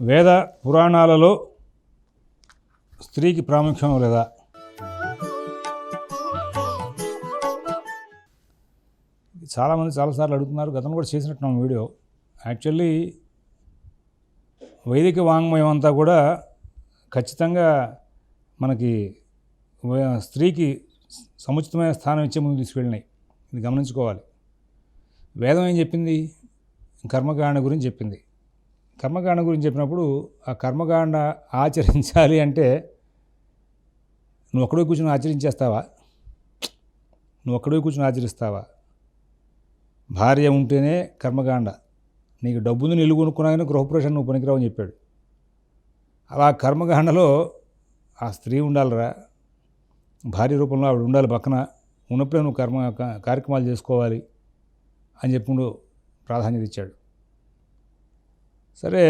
వేద పురాణాలలో స్త్రీకి ప్రాముఖ్యం లేదా? చాలామంది చాలాసార్లు అడుగుతున్నారు గతంలో కూడా చేసినట్టున్నాం వీడియో. యాక్చువల్లీ వైదిక వాంగ్మయం అంతా కూడా ఖచ్చితంగా మనకి స్త్రీకి సముచితమైన స్థానం ఇచ్చే ముందు తీసుకెళ్ళినాయి. ఇది గమనించుకోవాలి. వేదం ఏం చెప్పింది? కర్మకాండ గురించి చెప్పింది. కర్మకాండ గురించి చెప్పినప్పుడు ఆ కర్మకాండ ఆచరించాలి అంటే నువ్వు ఒక్కడే కూర్చొని ఆచరించేస్తావా? నువ్వు ఒక్కడే కూర్చొని ఆచరిస్తావా? భార్య ఉంటేనే కర్మకాండ. నీకు డబ్బును నిల్లు కొనుక్కున్నా గృహప్రవేశం నువ్వు పనికిరావని చెప్పాడు. అలా కర్మకాండలో ఆ స్త్రీ ఉండాలిరా. భార్య రూపంలో ఆవిడ ఉండాలి పక్కన. ఉన్నప్పుడే నువ్వు కర్మ కార్యక్రమాలు చేసుకోవాలి అని చెప్పుకుంటూ ప్రాధాన్యత ఇచ్చాడు. సరే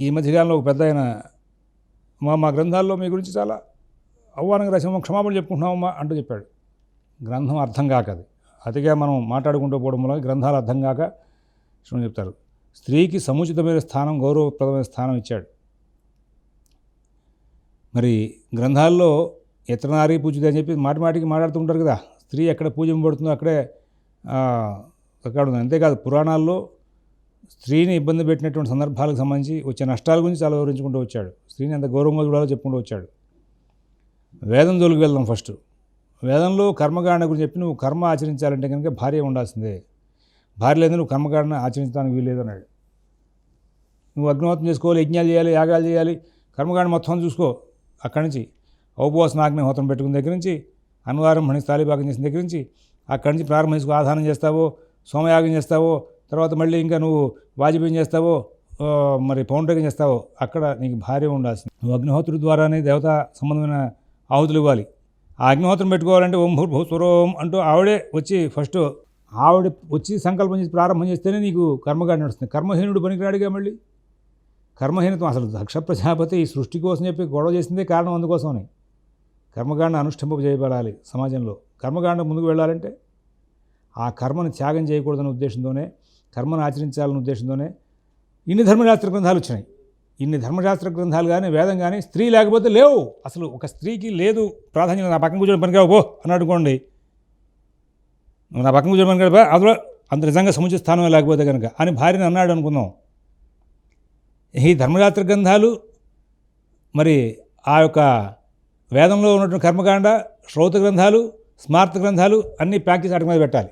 ఈ మధ్యకాలంలో ఒక పెద్ద ఆయన మా మా గ్రంథాల్లో మీ గురించి చాలా అవ్వానంగా రాసాము క్షమాపణ చెప్పుకుంటున్నామమ్మా అంటూ చెప్పాడు. గ్రంథం అర్థం కాక అది. అతిగా మనం మాట్లాడుకుంటూ పోవడం వల్ల గ్రంథాలు అర్థం కాక శివుని చెప్తారు. స్త్రీకి సముచితమైన స్థానం గౌరవప్రదమైన స్థానం ఇచ్చాడు. మరి గ్రంథాల్లో ఇతర నారీ పూజిత అని చెప్పి మాటి మాటికి మాట్లాడుతుంటారు కదా స్త్రీ ఎక్కడ పూజింపబడుతుందో అక్కడే అక్కడ ఉంది. అంతేకాదు పురాణాల్లో స్త్రీని ఇబ్బంది పెట్టినటువంటి సందర్భాలకు సంబంధించి వచ్చే నష్టాల గురించి చాలా వివరించుకుంటూ వచ్చాడు. స్త్రీని ఎంత గౌరవంగా చూడాలో చెప్పుకుంటూ వచ్చాడు. వేదం జోలికి వెళ్దాం ఫస్ట్. వేదంలో కర్మకారణ గురించి చెప్పి నువ్వు కర్మ ఆచరించాలంటే కనుక భార్య ఉండాల్సిందే. భార్య లేదు నువ్వు కర్మకారణ ఆచరించడానికి వీలు లేదన్నాడు నువ్వు అగ్నిహోత్రం చేసుకోవాలి యజ్ఞాలు చేయాలి యాగాలు చేయాలి కర్మకాండ మొత్తం చూసుకో. అక్కడి నుంచి ఔపవాసన అగ్నిహోత్రం పెట్టుకున్న దగ్గర నుంచి అన్నవారం మణి తాలిపాకం చేసిన దగ్గర నుంచి అక్కడి నుంచి ప్రారంభం చేసుకో ఆధానం చేస్తావో సోమయాగం చేస్తావో తర్వాత మళ్ళీ ఇంకా నువ్వు వాజపేయం చేస్తావో మరి పౌండ్రగం చేస్తావో అక్కడ నీకు భార్య ఉండాల్సింది. నువ్వు అగ్నిహోత్రుడి ద్వారానే దేవత సంబంధమైన ఆహుతులు ఇవ్వాలి. ఆ అగ్నిహోత్రం పెట్టుకోవాలంటే ఓం భూర్ భూస్వరోం అంటూ ఆవిడే వచ్చి ఫస్ట్ ఆవిడ వచ్చి సంకల్పం చేసి ప్రారంభం చేస్తేనే నీకు కర్మగాడి నడుస్తుంది. కర్మహీనుడు పనికిరాడుగా మళ్ళీ? కర్మహీనత్వం అసలు దక్ష ప్రజాపతి ఈ సృష్టి కోసం చెప్పి గొడవ చేసిందే కారణం అందుకోసమని. కర్మకాండ అనుష్ఠింప చేయబడాలి సమాజంలో. కర్మకాండ ముందుకు వెళ్ళాలంటే ఆ కర్మను త్యాగం చేయకూడదనే ఉద్దేశంతోనే కర్మను ఆచరించాలనే ఉద్దేశంతోనే ఇన్ని ధర్మశాస్త్ర గ్రంథాలు వచ్చినాయి. ఇన్ని ధర్మశాస్త్ర గ్రంథాలు కానీ వేదం కానీ స్త్రీ లేకపోతే లేవు. అసలు ఒక స్త్రీకి లేదు ప్రాధాన్యత నా పక్కన కూర్చొని పనికిరావు పో అని అనుకోండి. నువ్వు నా పక్కన కూర్చొని పని పో, అందులో అంత నిజంగా సముచిత స్థానం లేకపోతే కనుక అని భార్యని అన్నాడు అనుకుందాం. ఈ ధర్మశాస్త్ర గ్రంథాలు మరి ఆ యొక్క వేదంలో ఉన్నటువంటి కర్మకాండ శ్రౌత గ్రంథాలు స్మార్త గ్రంథాలు అన్నీ ప్యాకేజ్ అటు మీద పెట్టాలి.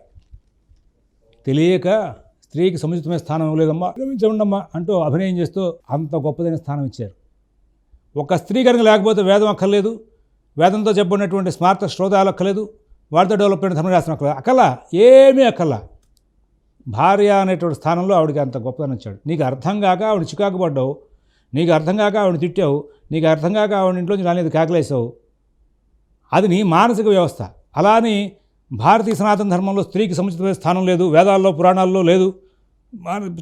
తెలియక స్త్రీకి సముచితమైన స్థానం ఇవ్వలేదమ్మా క్షమించండమ్మా అంటూ అభినయం చేస్తూ అంత గొప్పదైన స్థానం ఇచ్చారు. ఒక స్త్రీ కనుక లేకపోతే వేదం అక్కర్లేదు వేదంతో చెప్పబడినటువంటి స్మార్త శ్రోతాలు అక్కర్లేదు వారితో డెవలప్ అయిన ధర్మశాస్త్రం అక్కర్లేదు. అక్కల ఏమీ అక్కల భార్య అనేటువంటి స్థానంలో ఆవిడకి అంత గొప్పదని వచ్చాడు నీకు అర్థం కాక ఆవిడ చికాకు పడ్డావు నీకు అర్థం కాక ఆవిడ తిట్టావు నీకు అర్థం కాక ఆవిడ ఇంట్లోంచి రాలేదు కాకలేసావు. అది నీ మానసిక వ్యవస్థ. అలా అని భారతీయ సనాతన ధర్మంలో స్త్రీకి సముచితమైన స్థానం లేదు వేదాల్లో పురాణాల్లో లేదు.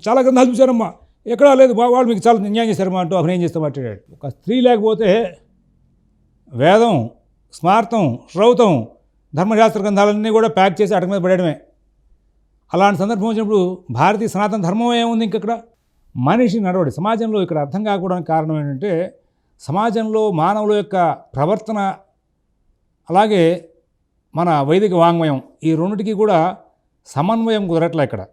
చాలా గ్రంథాలు చూశారమ్మా. ఎక్కడా లేదు. వా- వాళ్ళు మీకు చాలా న్యాయం చేశారమ్మా అంటూ అభినయం చేస్తూ మాట్లాడాడు ఒక స్త్రీ లేకపోతే వేదం స్మార్థం శ్రౌతం ధర్మశాస్త్ర గ్రంథాలన్నీ కూడా ప్యాక్ చేసి అటక మీద పడేయడమే. అలాంటి సందర్భం వచ్చినప్పుడు భారతీయ సనాతన ధర్మం ఏముంది ఇంకక్కడ? మనిషి నడవడి. సమాజంలో ఇక్కడ అర్థం కాకపోవడానికి కారణం ఏంటంటే సమాజంలో మానవుల యొక్క ప్రవర్తన అలాగే మన వైదిక వాంగ్మయం ఈ రెండిటికి కూడా సమన్వయం కుదరట్లే ఇక్కడ.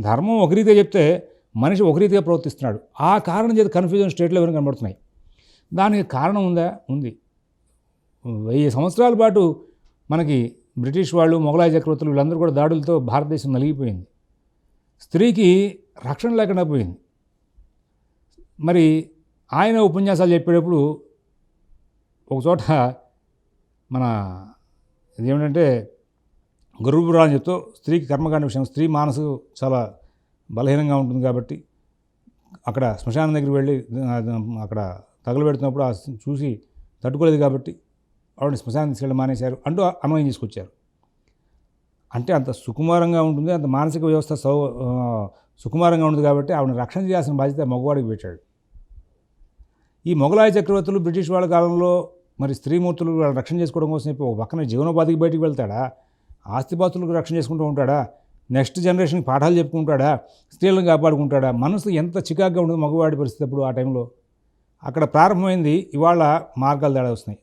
ధర్మం ఒక రీతిగా చెప్తే మనిషి ఒక రీతిగా ప్రవర్తిస్తున్నాడు. ఆ కారణం చేత కన్ఫ్యూజన్ స్టేట్లో లెవెల్ కనబడుతున్నాయి. దానికి కారణం ఉందా? ఉంది. వెయ్యి సంవత్సరాల పాటు మనకి బ్రిటిష్ వాళ్ళు మొఘలాయ చక్రవర్తులు వీళ్ళందరూ కూడా దాడులతో భారతదేశం నలిగిపోయింది. స్త్రీకి రక్షణ లేకుండా పోయింది. మరి ఆయన ఉపన్యాసాలు చెప్పేటప్పుడు ఒకచోట మన ఇదేమిటంటే గురుపురాణం చెప్తూ స్త్రీకి కర్మకాండ విషయం స్త్రీ మానసు చాలా బలహీనంగా ఉంటుంది కాబట్టి అక్కడ శ్మశానం దగ్గరికి వెళ్ళి అక్కడ తగులబెడుతున్నప్పుడు ఆ చూసి తట్టుకోలేదు కాబట్టి ఆవిడని శ్మశానం తీసుకెళ్ళి మానేశారు అంటూ అన్వయం తీసుకొచ్చారు. అంటే అంత సుకుమారంగా ఉంటుంది అంత మానసిక వ్యవస్థ సౌ సుకుమారంగా ఉంటుంది కాబట్టి ఆవిడని రక్షణ చేయాల్సిన బాధ్యత మగవాడికి పెట్టాడు. ఈ మొఘలాయ చక్రవర్తులు బ్రిటిష్ వాళ్ళ కాలంలో మరి స్త్రీమూర్తులు వాళ్ళని రక్షణ చేసుకోవడం కోసం చెప్పి ఒక పక్కన జీవనోపాధికి బయటికి వెళ్తాడా? ఆస్తిపాస్తులకు రక్షణ చేసుకుంటూ ఉంటాడా? నెక్స్ట్ జనరేషన్కి పాఠాలు చెప్పుకుంటాడా? స్త్రీలను కాపాడుకుంటాడా? మనసు ఎంత చికాగ్గా ఉండదు మగవాడి పరిస్థితి అప్పుడు ఆ టైంలో. అక్కడ ప్రారంభమైంది ఇవాళ మార్గాలు తేడా వస్తున్నాయి.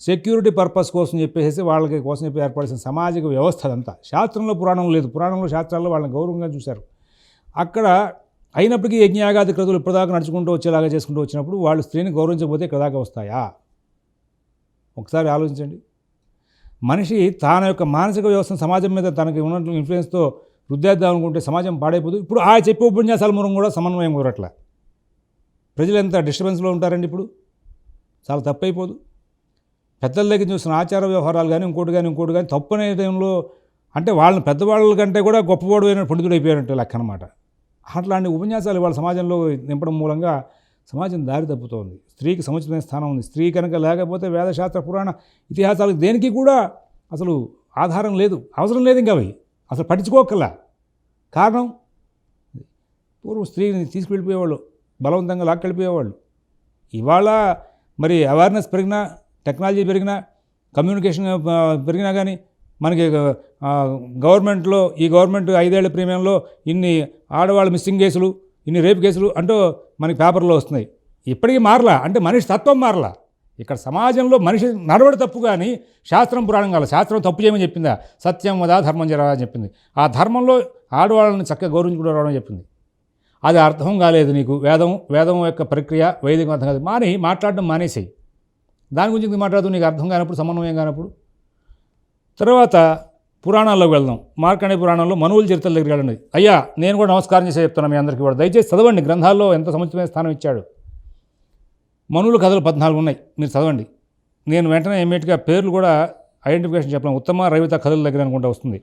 సెక్యూరిటీ పర్పస్ కోసం చెప్పేసి వాళ్ళకి కోసం చెప్పి ఏర్పడాల్సిన సామాజిక వ్యవస్థ అదంతా. శాస్త్రంలో పురాణం లేదు. పురాణంలో శాస్త్రాల్లో వాళ్ళని గౌరవంగా చూశారు. అక్కడ అయినప్పటికీ యజ్ఞయాగాది క్రతులు ఇప్పటిదాకా నడుచుకుంటూ వచ్చేలాగా చేసుకుంటూ వచ్చినప్పుడు వాళ్ళు స్త్రీని గౌరవించకపోతే ఇక్కడ దాకా వస్తాయా? ఒకసారి ఆలోచించండి. మనిషి తన యొక్క మానసిక వ్యవస్థను సమాజం మీద తనకి ఉన్నట్లు ఇన్ఫ్లుయెన్స్తో వృద్ధేద్దాం అనుకుంటే సమాజం పాడైపోదు. ఇప్పుడు ఆ చెప్పే ఉపన్యాసాల మూలం కూడా సమన్వయం కూడా ప్రజలు ఎంత డిస్టర్బెన్స్లో ఉంటారండి ఇప్పుడు? చాలా తప్పైపోదు. పెద్దల దగ్గర చూసిన ఆచార వ్యవహారాలు కానీ ఇంకోటి కానీ ఇంకోటి కానీ తప్పు అనే టైంలో అంటే వాళ్ళని పెద్దవాళ్ళ కంటే కూడా గొప్పవాడు అయిన పండితుడు అయిపోయారంటే లెక్క అనమాట అట్లాంటి ఉపన్యాసాలు వాళ్ళ సమాజంలో నింపడం మూలంగా సమాజం దారి తప్పుతోంది. స్త్రీకి సముచితమైన స్థానం ఉంది. స్త్రీ కనుక లేకపోతే వేదశాస్త్ర పురాణ ఇతిహాసాలకు దేనికి కూడా అసలు ఆధారం లేదు. అవసరం లేదు ఇంకా అవి. అసలు పట్టించుకోకల్లా కారణం? పూర్వం స్త్రీని తీసుకువెళ్ళిపోయేవాళ్ళు బలవంతంగా లాక్కెళ్ళిపోయేవాళ్ళు. ఇవాళ మరి అవేర్నెస్ పెరిగినా టెక్నాలజీ పెరిగినా కమ్యూనికేషన్ పెరిగినా కానీ మనకి గవర్నమెంట్లో ఈ గవర్నమెంట్ ఐదేళ్ళ ప్రీమియంలో ఇన్ని ఆడవాళ్ళ మిస్సింగ్ కేసులు ఇన్ని రేపు కేసులు అంటూ మనకి పేపర్లో వస్తున్నాయి. ఇప్పటికీ మారలా? అంటే మనిషి తత్వం మారలా? ఇక్కడ సమాజంలో మనిషి నడవడి తప్పు కానీ శాస్త్రం పురాణం కాదు. శాస్త్రం తప్పు చేయమని చెప్పిందా? సత్యం వదా ధర్మం జరగా అని చెప్పింది. ఆ ధర్మంలో ఆడవాళ్ళని చక్కగా గౌరవించుకుంటూ రావడం చెప్పింది. అది అర్థం కాలేదు నీకు. వేదం వేదం యొక్క ప్రక్రియ వైదికం అర్థం కాదు మాని మాట్లాడడం మానేసేయి. దాని గురించి మాట్లాడుతూ నీకు అర్థం కానప్పుడు సమన్వయం కానప్పుడు. తర్వాత పురాణాల్లోకి వెళ్దాం. మార్కండే పురాణంలో మనువుల చరిత్రల దగ్గరికి వెళ్ళండి. అయ్యా నేను కూడా నమస్కారం చేసే చెప్తాను మీ అందరికీ కూడా. దయచేసి చదవండి. గ్రంథాల్లో ఎంత సముచితమైన స్థానం ఇచ్చాడు. మనువుల కథలు పద్నాలుగు ఉన్నాయి. మీరు చదవండి. నేను వెంటనే ఇమీడియట్గా పేర్లు కూడా ఐడెంటిఫికేషన్ చెప్పడం ఉత్తమ రవిత కథల దగ్గర అనుకుంటా వస్తుంది.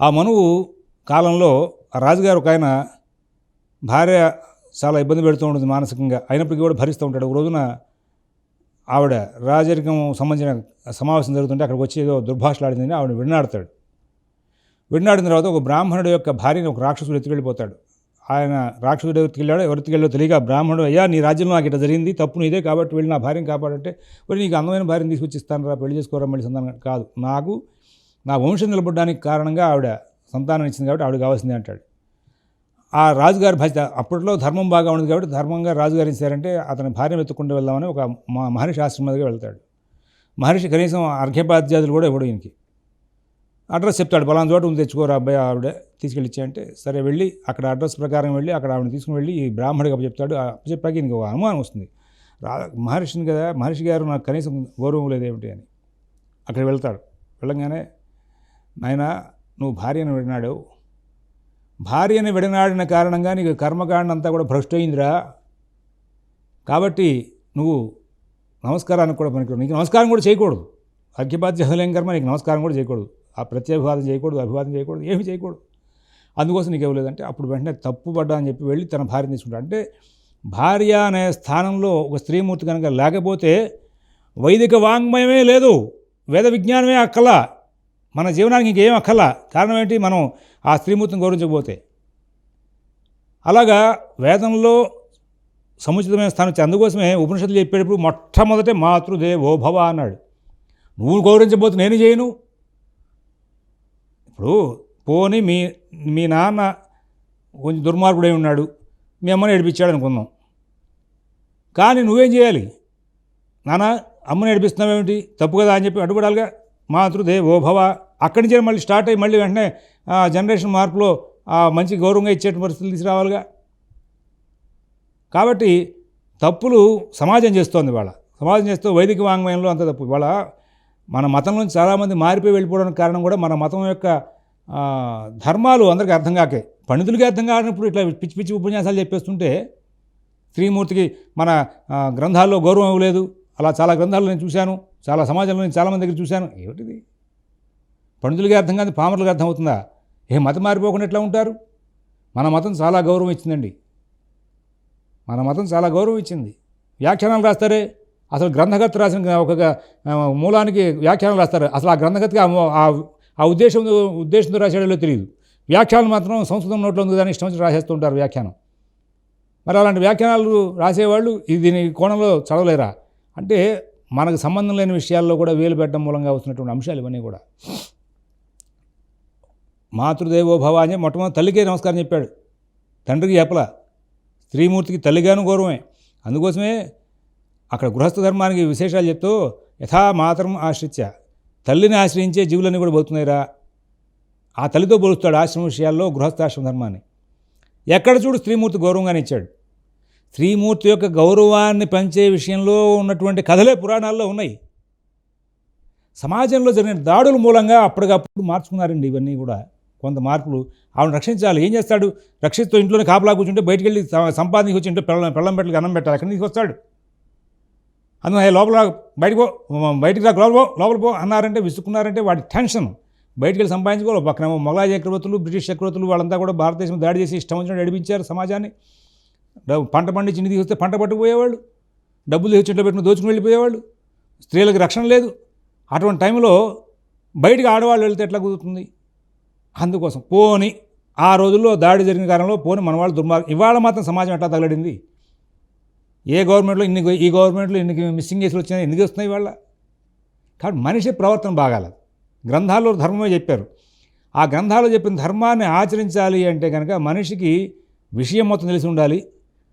ఆ మనువు కాలంలో రాజుగారు ఒక ఆయన భార్య చాలా ఇబ్బంది పెడుతూ ఉంటుంది మానసికంగా. అయినప్పటికీ కూడా భరిస్తూ ఉంటాడు. ఒక రోజున ఆవిడ రాజరికం సంబంధించిన సమావేశం జరుగుతుంటే అక్కడికి వచ్చి ఏదో దుర్భాషలాడిందని ఆవిడ విన్నాడతాడు. విన్నాడిన తర్వాత ఒక బ్రాహ్మణుడు యొక్క భార్యను ఒక రాక్షసుడు ఎత్తుకెళ్ళిపోతాడు ఆయన రాక్షసుడు ఎత్తుకెళ్ళాడో ఎవరికెళ్ళో తెలియక బ్రాహ్మణుడు అయ్యా నీ రాజ్యంలో నాకు ఇట్లా జరిగింది తప్పు నీదే కాబట్టి వెళ్ళి నా భార్యను కాపాడంటే మరి నీకు అందమైన భార్యను తీసుకొచ్చి ఇస్తాను రా పెళ్ళి చేసుకోరా మళ్ళీ సంతానం కాదు. నాకు నా వంశం నిలబడడానికి కారణంగా ఆవిడ సంతానం ఇచ్చింది కాబట్టి ఆవిడ కావాల్సిందే అంటాడు. ఆ రాజుగారి భజ అప్పట్లో ధర్మం బాగా ఉండదు కాబట్టి ధర్మంగా రాజుగారు ఇచ్చారంటే అతని భార్య వెతుక్కుంటూ వెళ్దామని ఒక మహర్షి ఆశ్రమం దగ్గర వెళ్తాడు. మహర్షి కనీసం అర్ఘ్యపాధ్యాయులు కూడా ఇవ్వడు ఈయనకి. అడ్రస్ చెప్తాడు పలానా చోట ఉంది తెచ్చుకోరా అబ్బాయి ఆవిడ తీసుకెళ్ళి అంటే సరే వెళ్ళి అక్కడ అడ్రస్ ప్రకారం వెళ్ళి అక్కడ ఆవిడ తీసుకుని వెళ్ళి ఈ బ్రాహ్మడికి చెప్తాడు చెప్పాక ఈయనకి ఒక అనుమానం వస్తుంది. రా మహర్షిని కదా మహర్షి గారు నాకు కనీసం గౌరవం లేదేమిటి అని. అక్కడ వెళ్తాడు. వెళ్ళంగానే నాయన నువ్వు భార్యను విడినాడు భార్యని విడనాడిన కారణంగా నీకు కర్మకాండ అంతా కూడా భ్రష్టయిందిరా. కాబట్టి నువ్వు నమస్కారానికి కూడా పనికి నీకు నమస్కారం కూడా చేయకూడదు. అర్ఘ్యపాద్య జహలేం కర్మ నీకు నమస్కారం కూడా చేయకూడదు. ఆ ప్రత్యభివాదం చేయకూడదు అభివాదం చేయకూడదు ఏమీ చేయకూడదు. అందుకోసం నీకు ఇవ్వలేదంటే అప్పుడు వెంటనే తప్పుపడ్డా అని చెప్పి వెళ్ళి తన భార్యని తీసుకుంటాడు. అంటే భార్య అనే స్థానంలో ఒక స్త్రీమూర్తి కనుక లేకపోతే వైదిక వాంగ్మయమే లేదు. వేద విజ్ఞానమే అక్కల. మన జీవనానికి ఇంకేం అక్కల. కారణం ఏంటి? మనం ఆ స్త్రీమూర్తిని గౌరవించకపోతే. అలాగా వేదంలో సముచితమైన స్థానం అందుకోసమే ఉపనిషత్తులు చెప్పేటప్పుడు మొట్టమొదటే మాతృదేవో భవ అన్నాడు. నువ్వు గౌరవించబోతే నేను చేయను. ఇప్పుడు పోని మీ మీ నాన్న కొంచెం దుర్మార్గుడై ఉన్నాడు. మీ అమ్మని ఏడిపించాడు అనుకుందాం. కానీ నువ్వేం చేయాలి? నాన్న అమ్మని ఏడిపిస్తున్నావేమిటి? తప్పు కదా అని చెప్పి అడ్డుపడాలిగా. మాతృదేవో భవ. అక్కడి నుంచి మళ్ళీ స్టార్ట్ అయ్యి మళ్ళీ వెంటనే జనరేషన్ మార్పులో ఆ మంచి గౌరవంగా ఇచ్చే పరిస్థితులు తీసుకురావాలిగా. కాబట్టి తప్పులు సమాజం చేస్తోంది వాళ్ళ సమాజం చేస్తూ వైదిక వాంగ్మయంలో అంత తప్పు. వాళ్ళ మన మతం నుంచి చాలామంది మారిపోయి వెళ్ళిపోవడానికి కారణం కూడా మన మతం యొక్క ధర్మాలు అందరికీ అర్థం కాకే. పండితులకి అర్థం కానప్పుడు ఇట్లా పిచ్చి పిచ్చి ఉపన్యాసాలు చెప్పేస్తుంటే శ్రీమూర్తికి మన గ్రంథాల్లో గౌరవం ఇవ్వలేదు. అలా చాలా గ్రంథాలు నేను చూశాను. చాలా సమాజంలో నేను చాలామంది దగ్గర చూశాను. ఏమిటిది? పండితులకి అర్థం కాదు పామరులకు అర్థం అవుతుందా? ఏ మతం మారిపోకుండా ఎట్లా ఉంటారు? మన మతం చాలా గౌరవం ఇచ్చిందండి. మన మతం చాలా గౌరవం ఇచ్చింది. వ్యాఖ్యానాలు రాస్తారే? అసలు గ్రంథగత రాసిన ఒక మూలానికి వ్యాఖ్యానాలు రాస్తారు? అసలు ఆ గ్రంథకర్తకి ఆ ఆ- ఉద్దేశం ఉద్దేశంతో రాశాడో తెలియదు వ్యాఖ్యానాలు మాత్రం సంస్కృతం నోట్లో ఉంది కానీ ఇష్టం వచ్చి రాసేస్తుంటారు వ్యాఖ్యానం. మరి అలాంటి వ్యాఖ్యానాలు రాసేవాళ్ళు ఇది దీని కోణంలో చదవలేరా? అంటే మనకు సంబంధం లేని విషయాల్లో కూడా వేలు పెట్టడం మూలంగా వస్తున్నటువంటి అంశాలు ఇవన్నీ కూడా. మాతృదేవో భవ అని మొట్టమొదటి తల్లికే నమస్కారం చెప్పాడు. తండ్రికి చెప్పల. స్త్రీమూర్తికి తల్లిగాను గౌరవమే. అందుకోసమే అక్కడ గృహస్థ ధర్మానికి విశేషాలు చెప్తూ యథామాతరం ఆశ్రిత్య. తల్లిని ఆశ్రయించే జీవులన్నీ కూడా పోతున్నాయిరా ఆ తల్లితో పోలుస్తాడు ఆశ్రమ విషయాల్లో గృహస్థాశ్రమ ధర్మాన్ని. ఎక్కడ చూడు స్త్రీమూర్తి గౌరవంగానే ఇచ్చాడు. స్త్రీమూర్తి యొక్క గౌరవాన్ని పెంచే విషయంలో ఉన్నటువంటి కథలే పురాణాల్లో ఉన్నాయి. సమాజంలో జరిగిన దాడుల మూలంగా అప్పటికప్పుడు మార్చుకున్నారండి ఇవన్నీ కూడా. కొంత మార్పులు. ఆవిడ రక్షించాలి. ఏం చేస్తాడు? రక్షిస్తూ ఇంట్లోనే కాపలా కూర్చుంటే బయటికి వెళ్ళి సంపాదించి వచ్చి ఇంట్లో పెళ్ళం పిల్లం పెట్టలకి అన్నం పెట్టాలి. అక్కడి నుంచి వస్తాడు. అందులో లోపల బయటకు బయటికి పో బయటికి రా లోపల పో లోపల పో అన్నారంటే విసుక్కున్నారంటే వాడి టెన్షన్. బయటికి వెళ్ళి సంపాదించుకోవాలి. ఒక పక్కన మొఘలాయ చక్రవర్తులు బ్రిటిష్ చక్రవర్తులు వాళ్ళంతా కూడా భారతదేశం దాడి చేసి ఇష్టం వచ్చినట్టు నడిపించారు సమాజాన్ని. పంట పండించి నిధి వస్తే పంట పట్టుకుపోయేవాళ్ళు. డబ్బులు తెచ్చేట్లో పెట్టిన దోచుకుని వెళ్ళిపోయేవాళ్ళు. స్త్రీలకు రక్షణ లేదు. అటువంటి టైంలో బయటికి ఆడవాళ్ళు వెళ్తే ఎట్లా కుదురుతుంది? అందుకోసం పోని ఆ రోజుల్లో దాడి జరిగిన కాలంలో పోని మన వాళ్ళు దుర్మార్గం ఇవాళ మాత్రం సమాజం ఎట్లా తగలడింది? ఏ గవర్నమెంట్లో ఇన్ని ఈ గవర్నమెంట్లో ఇన్ని మిస్సింగ్ కేసులు వచ్చినాయి ఎందుకు వస్తున్నాయి ఇవాళ? కాబట్టి మనిషి ప్రవర్తన బాగాలేదు. గ్రంథాల్లో ధర్మమే చెప్పారు. ఆ గ్రంథాల్లో చెప్పిన ధర్మాన్ని ఆచరించాలి అంటే కనుక మనిషికి విషయం మొత్తం తెలిసి ఉండాలి.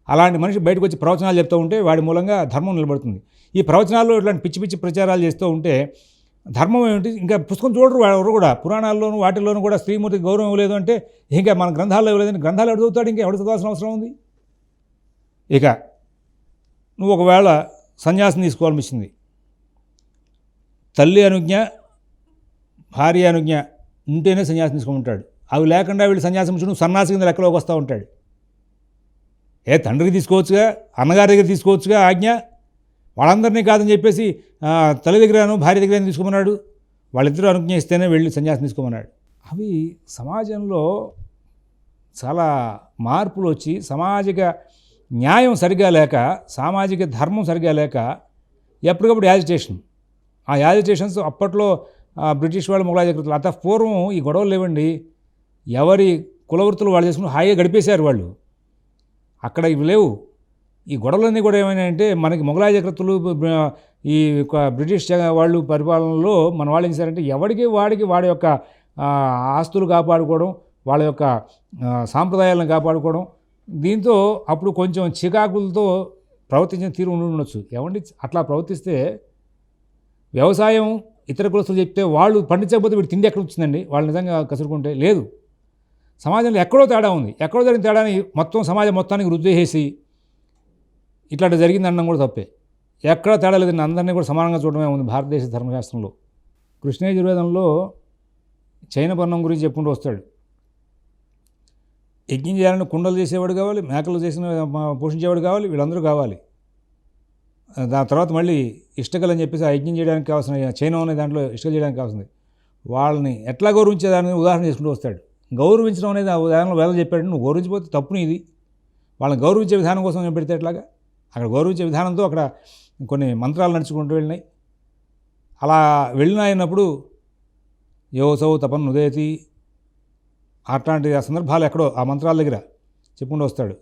అలాంటి మనిషి బయటకు వచ్చి ప్రవచనాలు చెప్తూ ఉంటే వాడి మూలంగా ధర్మం నిలబడుతుంది. ఈ ప్రవచనాల్లో ఇట్లాంటి పిచ్చి పిచ్చి ప్రచారాలు చేస్తూ ఉంటే ధర్మం ఏమిటి? ఇంకా పుస్తకం చూడరు ఎవరు కూడా. పురాణాల్లోనూ వాటిల్లోనూ కూడా స్త్రీమూర్తికి గౌరవం ఇవ్వలేదు అంటే ఇంకా మన గ్రంథాల్లో ఇవ్వలేదని గ్రంథాలు ఎవడు చదువుతాడు? ఇంకా ఎవడు చదవాల్సిన అవసరం ఉంది? ఇక నువ్వు ఒకవేళ సన్యాసం తీసుకోవాలనిపించింది తల్లి అనుజ్ఞ భార్య అనుజ్ఞ ఉంటేనే సన్యాసం తీసుకుంటాడు. అవి లేకుండా వీళ్ళు సన్యాసం ఇచ్చి నువ్వు సన్యాసి కింద లెక్కలోకి వస్తూ ఉంటాడు. ఏ తండ్రికి తీసుకోవచ్చుగా అన్నగారి దగ్గర తీసుకోవచ్చుగా ఆజ్ఞ? వాళ్ళందరినీ కాదని చెప్పేసి తల్లి దగ్గరను భార్య దగ్గర తీసుకోమన్నాడు. వాళ్ళిద్దరూ అనుజ్ఞ ఇస్తేనే వెళ్ళి సన్యాసం తీసుకోమన్నాడు. అవి సమాజంలో చాలా మార్పులు వచ్చి సామాజిక న్యాయం సరిగా లేక సామాజిక ధర్మం సరిగా లేక ఎప్పటికప్పుడు యాజిటేషన్. ఆ యాజిటేషన్స్ అప్పట్లో బ్రిటిష్ వాళ్ళు మొఘలాయ అంత పూర్వం ఈ గొడవలు లేవండి. ఎవరి కులవృత్తులు వాళ్ళు చేసుకుని హాయిగా గడిపేశారు వాళ్ళు. అక్కడ ఇవి లేవు. ఈ గొడవలన్నీ కూడా ఏమైనాయంటే మనకి మొఘలాయ చక్రవర్తులు ఈ యొక్క బ్రిటిష్ వాళ్ళు పరిపాలనలో మన వాళ్ళు ఏం చేశారంటే ఎవడికి వాడికి వాడి యొక్క ఆస్తులు కాపాడుకోవడం వాళ్ళ యొక్క సాంప్రదాయాలను కాపాడుకోవడం దీంతో అప్పుడు కొంచెం చికాకులతో ప్రవర్తించిన తీరు ఉండి ఉండొచ్చు. ఏమండి? అట్లా ప్రవర్తిస్తే వ్యవసాయం ఇతర కులస్తులు చెప్తే వాళ్ళు పండించకపోతే వీడు తిండి ఎక్కడ వచ్చిందండి? వాళ్ళు నిజంగా కసురుకుంటే లేదు. సమాజంలో ఎక్కడో తేడా ఉంది. ఎక్కడో జరిగిన తేడాని మొత్తం సమాజం మొత్తానికి రుద్దు చేసి ఇట్లాంటి జరిగింది అనడం కూడా తప్పే. ఎక్కడ తేడా లేదని అందరినీ కూడా సమానంగా చూడడమే ఉంది భారతదేశ ధర్మశాస్త్రంలో. కృష్ణయజుర్వేదంలో చైన పర్ణం గురించి చెప్పుకుంటూ వస్తాడు. యజ్ఞం చేయాలని కుండలు చేసేవాడు కావాలి మేకలు చేసిన పోషించేవాడు కావాలి వీళ్ళందరూ కావాలి. దాని తర్వాత మళ్ళీ ఇష్టకలు అని చెప్పేసి ఆ యజ్ఞం చేయడానికి కావాల్సిన చైనం అనే దాంట్లో ఇష్టకలు చేయడానికి కావాల్సింది. వాళ్ళని ఎట్లా గౌరవించేదాన్ని ఉదాహరణ చేసుకుంటూ వస్తాడు. గౌరవించడం అనేది ఆ ఉదాహరణలో వేదం చెప్పాడు. నువ్వు గౌరవించిపోతే తప్పుని ఇది. వాళ్ళని గౌరవించే విధానం కోసం నేను పెడితే ఎట్లాగా అక్కడ గౌరవించే విధానంతో అక్కడ కొన్ని మంత్రాలు నడుచుకుంటూ వెళ్ళినాయి. అలా వెళ్ళిన అయినప్పుడు యోసౌ తపన్ ఉదయతి అట్లాంటి ఆ సందర్భాలు ఎక్కడో ఆ మంత్రాల దగ్గర చెప్పుకుంటూ వస్తాడు.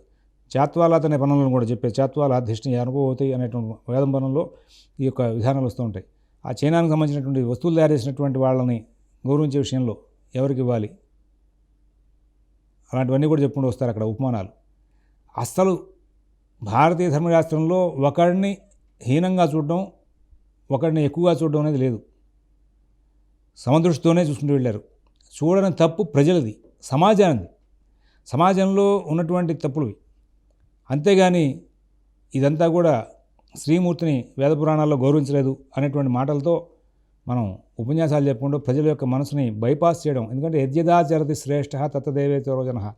చాత్వాలాత్ అనే పనులను కూడా చెప్పే చాత్వాల అధిష్ఠి అనుభవతి అనేటువంటి వేదం ఈ యొక్క విధానాలు వస్తూ ఉంటాయి. ఆ చైనానికి సంబంధించినటువంటి వస్తువులు తయారు చేసినటువంటి వాళ్ళని గౌరవించే విషయంలో ఎవరికి ఇవ్వాలి? అలాంటివన్నీ కూడా చెప్పుకుంటూ వస్తారు అక్కడ ఉపమానాలు. అస్సలు భారతీయ ధర్మశాస్త్రంలో ఒకడిని హీనంగా చూడడం ఒకడిని ఎక్కువగా చూడడం అనేది లేదు. సమదృష్టితోనే చూసుకుంటూ వెళ్ళారు. చూడని తప్పు ప్రజలది సమాజానిది. సమాజంలో ఉన్నటువంటి తప్పులు అంతేగాని ఇదంతా కూడా శ్రీమూర్తిని వేద పురాణాల్లో గౌరవించలేదు అనేటువంటి మాటలతో మనం ఉపన్యాసాలు చెప్పుకుంటూ ప్రజల యొక్క మనసుని బైపాస్ చేయడం ఎందుకంటే యజ్ఞదాచరతి శ్రేష్ఠ తత్తదేవేతో జన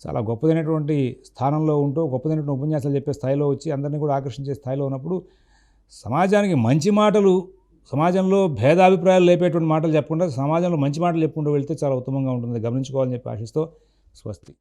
చాలా గొప్పదైనటువంటి స్థానంలో ఉంటూ గొప్పదైనటువంటి ఉపన్యాసాలు చెప్పే స్థాయిలో వచ్చి అందరినీ కూడా ఆకర్షించే స్థాయిలో ఉన్నప్పుడు సమాజానికి మంచి మాటలు సమాజంలో భేదాభిప్రాయాలు లేపేటువంటి మాటలు చెప్పకుండా సమాజంలో మంచి మాటలు చెప్పుకుంటూ వెళ్తే చాలా ఉత్తమంగా ఉంటుంది గమనించుకోవాలని చెప్పి ఆశిస్తూ స్వస్తి.